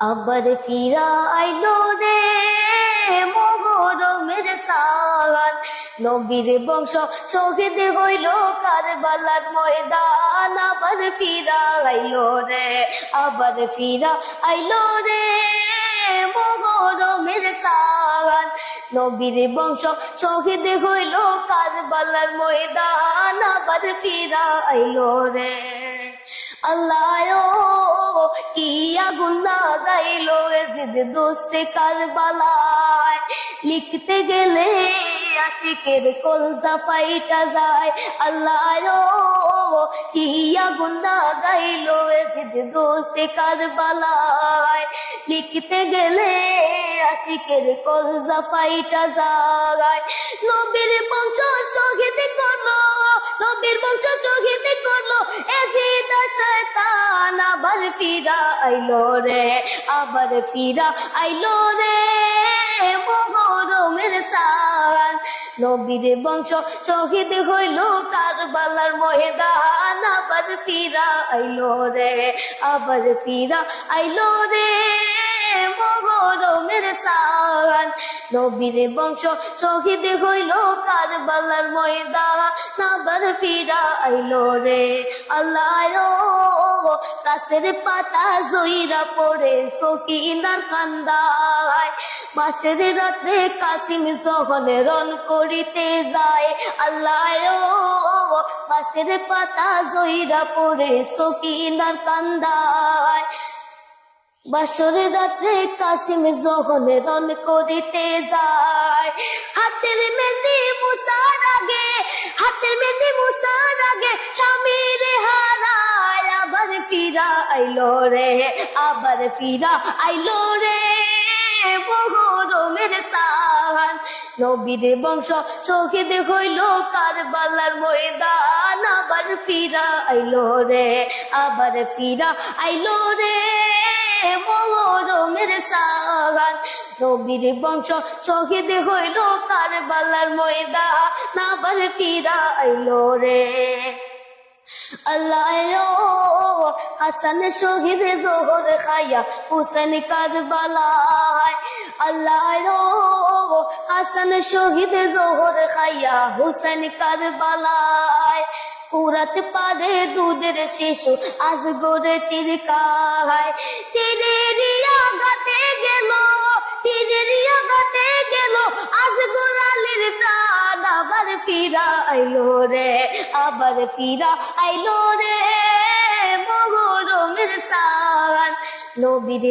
আবার ফিরা আইলো রে মগরমের সাগান নবীর বংশ শহীদ হইল কারবালার ময়দান, আবার ফিরা আইলো রে আবার ফিরা আইলো রে মগরমের সাগান নবীর বংশ শহীদ হইল কারবালার ময়দান, আবার ফিরা আইলো রে আল্লাহ দোস্তে লিখতে গেলে আশিকের কলজা ফাইটা যায়। আল্লাহ দোস্তে কারবালায়। লিখতে গেলে আশিকের কলজা ফাইটা যায়। নবীর বংশ শহীদ করল, নবীর বংশ শহীদ আবার ফিরা আইলো রে, আবার ফিরা আইলো রে। মহরমের সান নবীর বংশ শহীদ হইল কারবালার ময়দান। আবার ফিরা আইলো রে, আবার ফিরা আইলো রে। নবীর বংশ শহীদ হইল কারবালার ময়দান। আবার ফিরা আইলো রে আল্লাহ। কাছের পাতা জইরা পড়ে সকিনার খান্দায়। মাসের রাত্রে কাসিম যখন রন করিতে যায় আল্লাহ। মাসের পাতা জইরা পড়ে সকিনার কান্দায় বাসর রাত্রে কাসিম যখন রন করিতে যায়। হাতের মেহেন্দি মুসার আগে, হাতের মেহেন্দি মুসার আগে স্বামীর হারায়। আবার ফিরা আইলো রে, আবার ফিরা আইলো রে। বগরমের সাহান, নবীর বংশ শহীদ হইল কারবালার ময়দান। আবার ফিরা আইলো রে, আবার ফিরা আইলো রে। মহরমের বংশ শহীদ হইল কারবালার ময়দান আবার ফিরা রে। আল্লাহ হাসান শহীদ জোহর খাইয়া হুসেন কারবালায়। আল্লাহ হাসান শহীদ জোহর খাইয়া হুসেন কারবালায়। ফুরাত পারে দুধের শিশু আজ গোরে তীর তীরের আঘাতে গেল তীরের আঘাতে গেল, আজ প্রাণ আবার ফিরা আইলো রে, আবার ফিরা আইলো রে। মগরমের সান নবীর